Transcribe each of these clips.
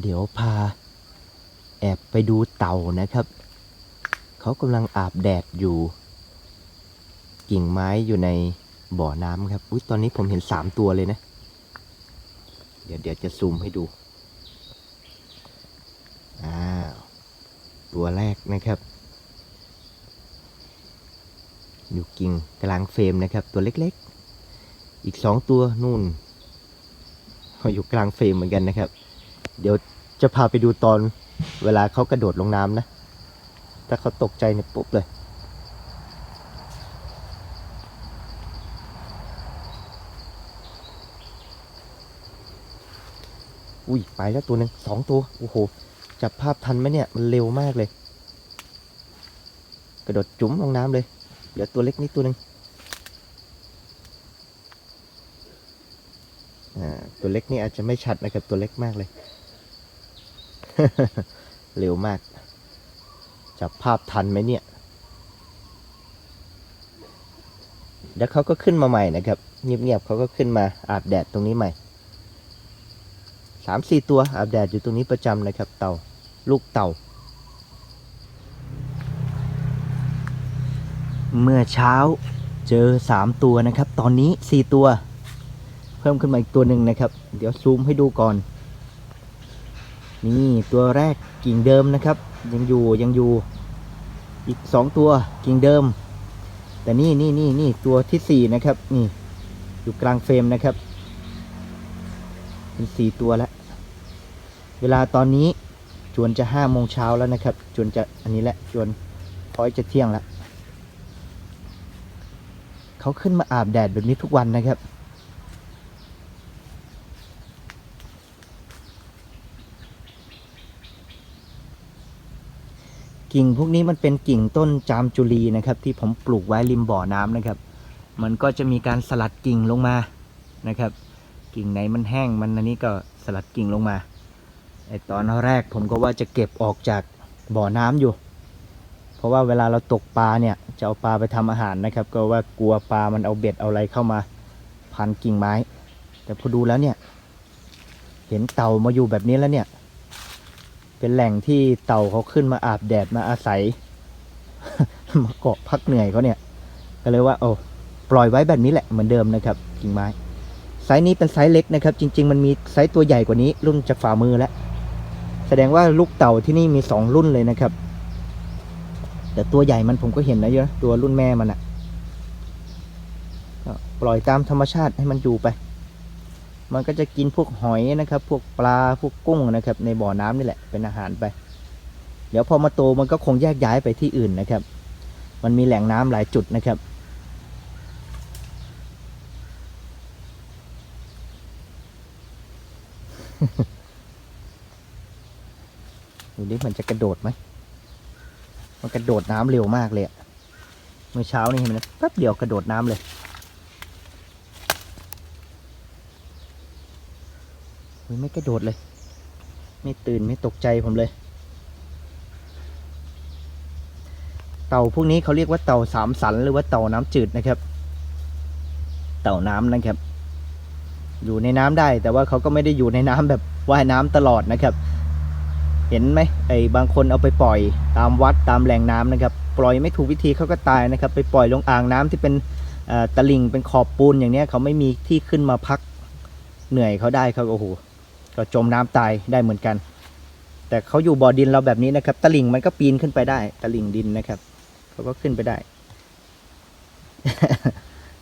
เดี๋ยวพา แอบไปดูเต่านะครับ เขากำลังอาบแดดอยู่ กิ่งไม้อยู่ในบ่อน้ำครับ อุ้ยตอนนี้ผมเห็นสามตัวเลยนะ เดี๋ยวเดี๋ยวจะซูมให้ดู อ้าว ตัวแรกนะครับ อยู่กิ่งกลางเฟรมนะครับ ตัวเล็กๆ อีกสองตัวนู่นอยู่กลางเฟรมเหมือนกันนะครับ เดี๋ยวจะพาไปดูตอนเวลาเขากระโดดลงน้ำนะ ถ้าเขาตกใจเนี่ยปุ๊บเลย อุ้ยไปแล้วตัวหนึ่งสองตัว โอ้โห จับภาพทันไหมเนี่ย มันเร็วมากเลย กระโดดจุ๋มลงน้ำเลย เดี๋ยวตัวเล็กนิดตัวหนึ่งอ่าตัวเล็กนี่อาจจะไม่ชัดนะครับตัวเล็กมากเลย เร็วมาก จับภาพทันไหมเนี่ยแล้วเขาก็ขึ้นมาใหม่นะครับ เงียบๆเขาก็ขึ้นมาอาบแดดตรงนี้ใหม่สามสี่ตัวอาบแดดอยู่ตรงนี้ประจำนะครับ เต่าลูกเต่า เมื่อเช้าเจอสามตัวนะครับ ตอนนี้สี่ตัว เพิ่มขึ้นมาอีกตัวหนึ่งนะครับ เดี๋ยวซูมให้ดูก่อน นี่ตัวแรกกิ่งเดิมนะครับ ยังอยู่ยังอยู่อีกสองตัวกิ่งเดิม แต่นี่นี่นี่นี่ตัวที่สี่นะครับนี่อยู่กลางเฟรมนะครับ เป็นสี่ตัวแล้ว เวลาตอนนี้จวนจะห้าโมงเช้าแล้วนะครับ จวนจะอันนี้แหละจวนพอยจะเที่ยงแล้วเขาขึ้นมาอาบแดดแบบนี้ทุกวันนะครับ กิ่งพวกนี้มันเป็นกิ่งต้นจามจุลีนะครับ ที่ผมปลูกไว้ริมบ่อน้ำนะครับ มันก็จะมีการสลัดกิ่งลงมานะครับ กิ่งไหนมันแห้งมันอันนี้ก็สลัดกิ่งลงมาไอตอนแรกผมก็ว่าจะเก็บออกจากบ่อน้ำอยู่ เพราะว่าเวลาเราตกปลาเนี่ยจะเอาปลาไปทำอาหารนะครับ ก็ว่ากลัวปลามันเอาเบ็ดเอาอะไรเข้ามาพันกิ่งไม้ แต่พอดูแล้วเนี่ย เห็นเต่ามาอยู่แบบนี้แล้วเนี่ย เป็นแหล่งที่เต่าเขาขึ้นมาอาบแดดมาอาศัย มาเกาะพักเหนื่อยเขาเนี่ย ก็เลยว่าโอ้ปล่อยไว้แบบนี้แหละเหมือนเดิมนะครับกิ่งไม้ไซส์นี้เป็นไซส์เล็กนะครับ จริง ๆ มันมีไซส์ตัวใหญ่กว่านี้ รุ่นจากฝ่ามือแล้ว แสดงว่าลูกเต่าที่นี่มีสองรุ่นเลยนะครับ แต่ตัวใหญ่มันผมก็เห็นนะเยอะตัวรุ่นแม่มันอะก็ปล่อยตามธรรมชาติให้มันอยู่ไป มันก็จะกินพวกหอยนะครับ พวกปลาพวกกุ้งนะครับ ในบ่อน้ำนี่แหละเป็นอาหารไป เดี๋ยวพอมาโตมันก็คงแยกย้ายไปที่อื่นนะครับ มันมีแหล่งน้ำหลายจุดนะครับ ดูดิมันจะกระโดดไหม มันกระโดดน้ำเร็วมากเลยเมื่อเช้านี่เห็นไหมแป๊บเดียวกระโดดน้ำเลย เฮ้ยไม่กระโดดเลย ไม่ตื่นไม่ตกใจผมเลย เต่าพวกนี้เขาเรียกว่าเต่าสามสันหรือว่าเต่าน้ำจืดนะครับ เต่าน้ำนะครับ อยู่ในน้ำได้ แต่ว่าเขาก็ไม่ได้อยู่ในน้ำแบบว่ายน้ำตลอดนะครับ เห็นไหมไอ้บางคนเอาไปปล่อยตามวัดตามแหล่งน้ำนะครับ ปล่อยไม่ถูกวิธีเขาก็ตายนะครับ ไปปล่อยลงอ่างน้ำที่เป็นตะลิ่งเป็นขอบปูนอย่างเนี้ยเขาไม่มีที่ขึ้นมาพักเหนื่อยเขาได้เขาโอ้โห ก็จมน้ำตายได้เหมือนกัน แต่เขาอยู่บ่อดินเราแบบนี้นะครับ ตะลิ่งมันก็ปีนขึ้นไปได้ ตะลิ่งดินนะครับเขาก็ขึ้นไปได้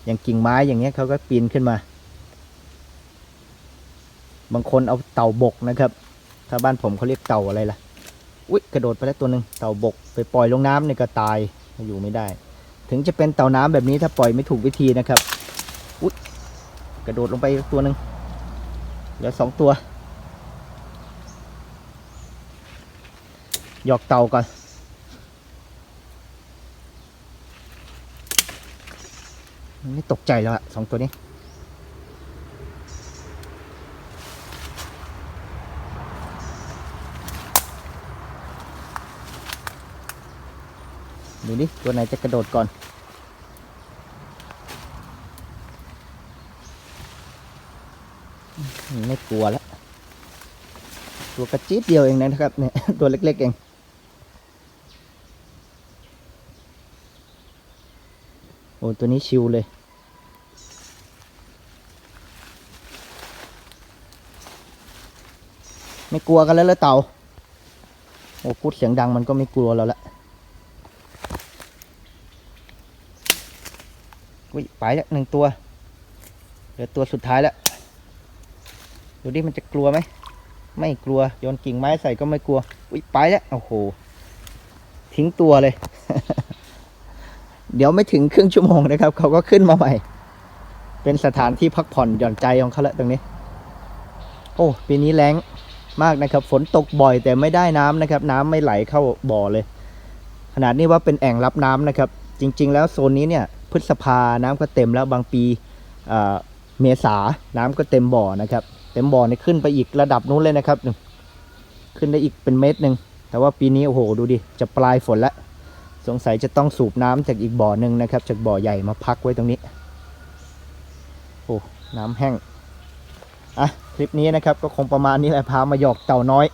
อย่างกิ่งไม้อย่างเงี้ยเขาก็ปีนขึ้นมา บางคนเอาเต่าบกนะครับ ถ้าบ้านผมเขาเรียกเต่าอะไรล่ะอุ๊ยกระโดดไปแล้วตัวหนึ่งเต่าบก ไปปล่อยลงน้ำเนี่ยก็ตายอยู่ไม่ได้ ถึงจะเป็นเต่าน้ำแบบนี้ถ้าปล่อยไม่ถูกวิธีนะครับอุ๊ยกระโดดลงไปตัวหนึ่งเหลือสองตัว หยอกเต่าก่อนไม่ตกใจแล้วอะสองตัวนี้ ดูดิ ตัวไหนจะกระโดดก่อน ไม่กลัวแล้ว ตัวกระจี๊ดเดียวเองนะครับเนี่ยตัวเล็กๆเอง โอ้ตัวนี้ชิวเลย ไม่กลัวกันแล้วเหรอเต่า โอ้พูดเสียงดังมันก็ไม่กลัวเราละอุ้ยไปแล้วหนึ่งตัว เหลือตัวสุดท้ายแล้ว ดูดิมันจะกลัวไหม ไม่กลัว โยนกิ่งไม้ใส่ก็ไม่กลัวอุ้ยไปแล้ว โอ้โห ทิ้งตัวเลย เดี๋ยวไม่ถึงครึ่งชั่วโมงนะครับ เขาก็ขึ้นมาใหม่ เป็นสถานที่พักผ่อนหย่อนใจของเขาแล้วตรงนี้ โอ้ปีนี้แรงมากนะครับ ฝนตกบ่อยแต่ไม่ได้น้ำนะครับ น้ำไม่ไหลเข้าบ่อเลย ขนาดนี้ว่าเป็นแอ่งรับน้ำนะครับ จริง ๆ แล้วโซนนี้เนี่ยพฤษภาน้ำก็เต็มแล้วบางปีเมษาน้ำก็เต็มบ่อนะครับ เต็มบ่อเนี่ยขึ้นไปอีกระดับนู้นเลยนะครับ ขึ้นได้อีกเป็นเมตรหนึ่งแต่ว่าปีนี้โอ้โหดูดิจะปลายฝนแล้ว สงสัยจะต้องสูบน้ำจากอีกบ่อหนึ่งนะครับ จากบ่อใหญ่มาพักไว้ตรงนี้ โอ้น้ำแห้งอะคลิปนี้นะครับ ก็คงประมาณนี้แหละพามาหยอกเต่าน้อย